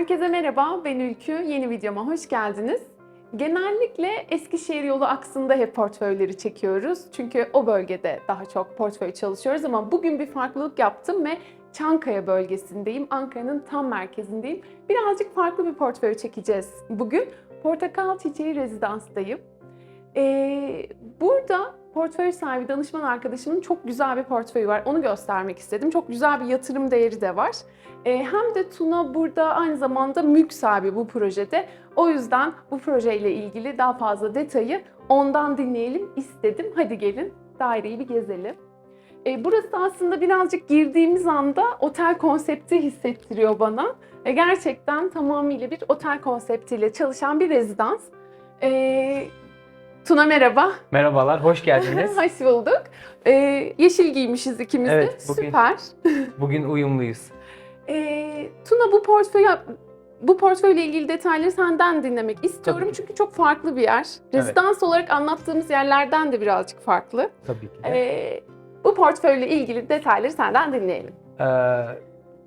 Herkese merhaba, ben Ülkü. Yeni videoma hoş geldiniz. Genellikle Eskişehir yolu aksında hep portföyleri çekiyoruz. Çünkü o bölgede daha çok portföy çalışıyoruz ama bugün bir farklılık yaptım ve Çankaya bölgesindeyim. Ankara'nın tam merkezindeyim. Birazcık farklı bir portföy çekeceğiz. Bugün Portakal Çiçeği Rezidans'tayım. Ee, burada portföy sahibi danışman arkadaşımın çok güzel bir portföyü var. Onu göstermek istedim. Çok güzel bir yatırım değeri de var. Ee, hem de Tuna burada aynı zamanda mülk sahibi bu projede. O yüzden bu projeyle ilgili daha fazla detayı ondan dinleyelim istedim. Hadi gelin daireyi bir gezelim. Ee, burası aslında birazcık girdiğimiz anda otel konsepti hissettiriyor bana. Ee, gerçekten tamamıyla bir otel konseptiyle çalışan bir rezidans. Ee, Tuna merhaba. Merhabalar, hoş geldiniz. Hoş bulduk. Ee, yeşil giymişiz ikimiz de. Evet, bugün- Süper. Bugün uyumluyuz. Ee, Tuna bu portföy bu portföyle ilgili detayları senden dinlemek istiyorum Tabii çünkü çok farklı bir yer. Rezidans olarak anlattığımız yerlerden de birazcık farklı. Tabii ki de. Ee, bu portföyle ilgili detayları senden dinleyelim. Ee,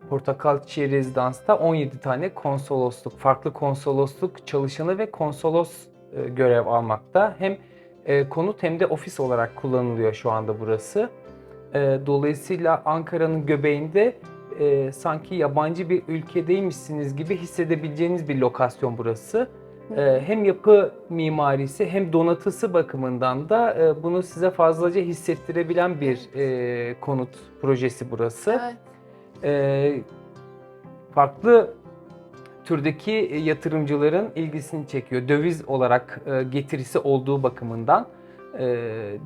Portakal Çiçeği Rezidans'ta 17 tane konsolosluk, farklı konsolosluk çalışanı ve konsolos görev almakta. Hem e, konut hem de ofis olarak kullanılıyor şu anda burası. E, dolayısıyla Ankara'nın göbeğinde e, sanki yabancı bir ülkedeymişsiniz gibi hissedebileceğiniz bir lokasyon burası. Hem yapı mimarisi hem donatısı bakımından da e, bunu size fazlaca hissettirebilen bir e, konut projesi burası. Evet. Farklı türdeki e, yatırımcıların ilgisini çekiyor. Döviz olarak e, getirisi olduğu bakımından. E,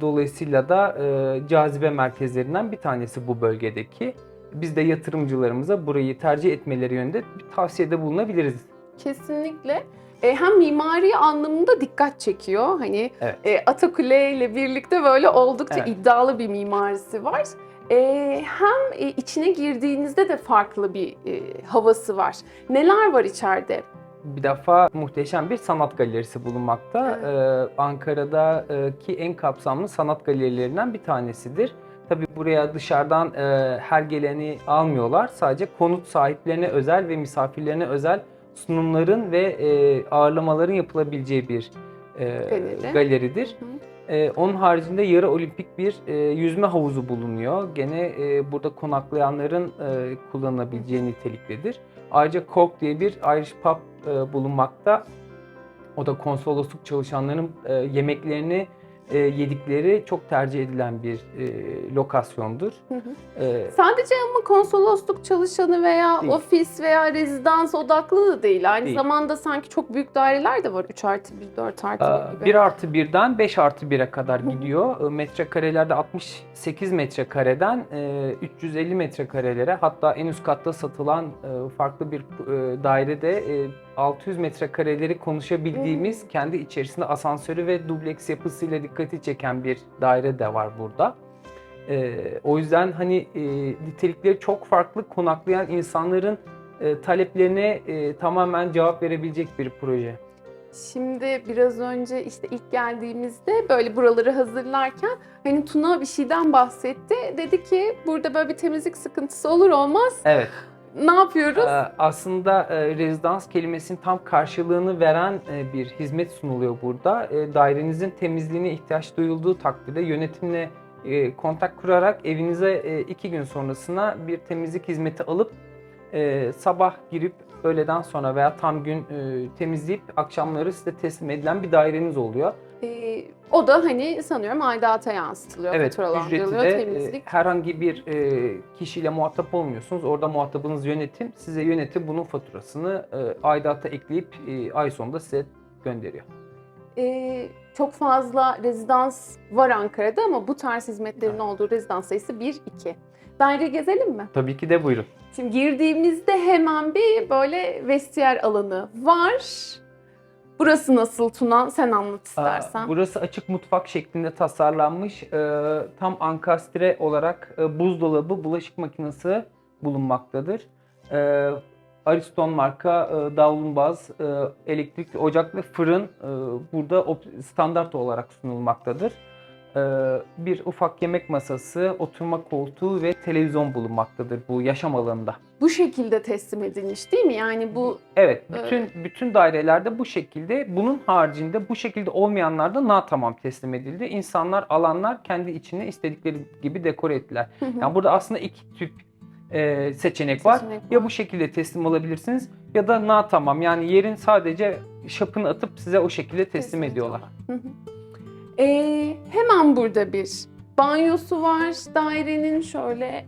dolayısıyla da e, cazibe merkezlerinden bir tanesi bu bölgedeki. Biz de yatırımcılarımıza burayı tercih etmeleri yönünde bir tavsiyede bulunabiliriz. Kesinlikle. Ee, hem mimari anlamında dikkat çekiyor. Hani Evet. e, Atakule ile birlikte böyle oldukça Evet. iddialı bir mimarisi var. Ee, hem e, içine girdiğinizde de farklı bir e, havası var. Neler var içeride? Bir defa muhteşem bir sanat galerisi bulunmakta. Evet. Ee, Ankara'daki en kapsamlı sanat galerilerinden bir tanesidir. Tabii buraya dışarıdan e, her geleni almıyorlar. Sadece konut sahiplerine özel ve misafirlerine özel sunumların ve e, ağırlamaların yapılabileceği bir e, Galeri. galeridir. Hı. Ee, onun haricinde yarı olimpik bir e, yüzme havuzu bulunuyor. Gene e, burada konaklayanların e, kullanabileceği niteliktedir. Ayrıca Cork diye bir Irish pub e, bulunmakta. O da konsolosluk çalışanların e, yemeklerini e, yedikleri çok tercih edilen bir e, lokasyondur. Hı hı. E, Sadece ama konsolosluk çalışanı veya Değil. ofis veya rezidans odaklı da değil. Aynı Değil. zamanda sanki çok büyük daireler de var. 3 artı 1, 4 artı 1 gibi. 1 artı 1'den 5 artı 1'e kadar gidiyor. E, Metrekarelerde 68 metrekareden e, 350 metrekarelere hatta en üst katta satılan e, farklı bir e, dairede e, 600 metrekareleri konuşabildiğimiz kendi içerisinde asansörü ve dubleks yapısıyla dikkati çeken bir daire de var burada. E, o yüzden hani e, nitelikleri çok farklı konaklayan insanların e, taleplerine e, tamamen cevap verebilecek bir proje. Şimdi biraz önce işte ilk geldiğimizde böyle buraları hazırlarken hani Tuna bir şeyden bahsetti. Dedi ki burada böyle bir temizlik sıkıntısı olur olmaz. Evet. Ne yapıyoruz? Ee, aslında e, rezidans kelimesinin tam karşılığını veren e, bir hizmet sunuluyor burada. E, Dairenizin temizliğine ihtiyaç duyulduğu takdirde yönetimle e, kontak kurarak evinize iki gün sonrasına bir temizlik hizmeti alıp sabah girip öğleden sonra veya tam gün e, temizleyip akşamları size teslim edilen bir daireniz oluyor. Ee, o da hani sanıyorum aidata yansıtılıyor, Evet, ücreti faturalandırılıyor de e, temizlik. herhangi bir e, kişiyle muhatap olmuyorsunuz. Orada muhatabınız yönetim. Size yönetim bunun faturasını e, aidata ekleyip e, ay sonunda size gönderiyor. Ee, çok fazla rezidans var Ankara'da ama bu tarz hizmetlerin olduğu rezidans sayısı 1-2. Daire gezelim mi? Tabii ki de buyurun. Şimdi girdiğimizde hemen bir böyle vestiyer alanı var. Burası nasıl Tuna? Sen anlat istersen. Aa, Burası açık mutfak şeklinde tasarlanmış. E, tam ankastre olarak e, buzdolabı, bulaşık makinesi bulunmaktadır. E, Ariston marka e, davlumbaz, e, elektrikli ocak ve fırın e, burada standart olarak sunulmaktadır. E, bir ufak yemek masası, oturma koltuğu ve televizyon bulunmaktadır bu yaşam alanında. Bu şekilde teslim edilmiş değil mi? Yani bu Evet, Evet. bütün bütün dairelerde bu şekilde. Bunun haricinde bu şekilde olmayanlarda na tamam teslim edildi. İnsanlar, alanlar kendi içine istedikleri gibi dekore ettiler. Yani burada aslında iki tip e, seçenek var. Seçenek Ya var. bu şekilde teslim alabilirsiniz ya da na tamam. Yani yerin sadece şapını atıp size o şekilde teslim, ediyorlar. Hı hı. Ee, hemen burada bir banyosu var dairenin şöyle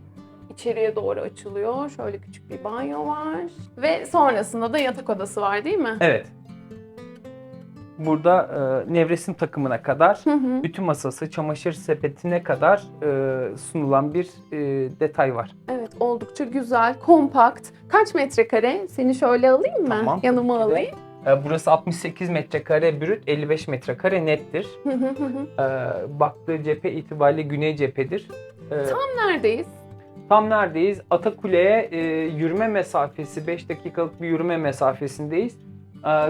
içeriye doğru açılıyor. Şöyle küçük bir banyo var ve sonrasında da yatak odası var değil mi? Evet. Burada e, nevresim takımına kadar Hı hı. bütün masası, çamaşır sepetine kadar e, sunulan bir e, detay var. Evet oldukça güzel, kompakt. Kaç metrekare? Seni şöyle alayım mı? Tamam, Yanıma alayım. E, burası 68 metrekare brüt, 55 metrekare nettir. Hı hı hı hı. E, baktığı cephe itibariyle güney cephedir. E, Neredeyiz? tam neredeyiz? Atakule'ye e, yürüme mesafesi, 5 dakikalık bir yürüme mesafesindeyiz.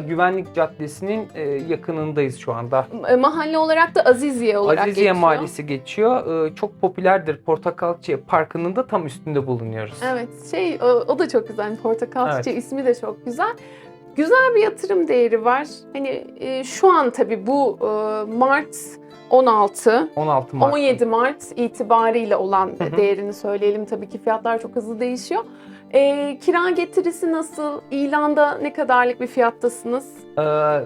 Güvenlik Caddesi'nin e, yakınındayız şu anda. E, Mahalle olarak da Aziziye olarak Aziziye geçiyor. Mahallesi geçiyor. Çok popülerdir. Portakalçı Parkı'nın da tam üstünde bulunuyoruz. Evet şey o, o da çok güzel. Portakal Evet. ismi de çok güzel. Güzel bir yatırım değeri var. Hani e, şu an tabii bu e, Mart 16, 16 Mart. 17 Mart itibariyle olan Hı hı. değerini söyleyelim. Tabii ki fiyatlar çok hızlı değişiyor. E, kira getirisi nasıl? İlanda ne kadarlık bir fiyattasınız? E,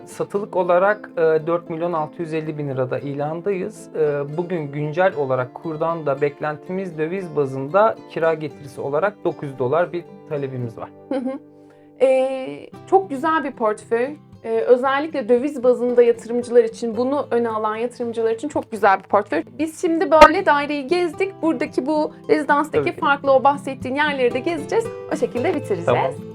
satılık olarak e, 4 milyon 650 bin lirada ilandayız. E, bugün güncel olarak kurdan da beklentimiz döviz bazında kira getirisi olarak 900 dolar bir talebimiz var. Hı hı. Ee, çok güzel bir portföy. Ee, özellikle döviz bazında yatırımcılar için, bunu öne alan yatırımcılar için çok güzel bir portföy. Biz şimdi böyle daireyi gezdik. Buradaki bu rezidanstaki Tabii ki. farklı o bahsettiğin yerleri de gezeceğiz. O şekilde bitireceğiz. Tamam.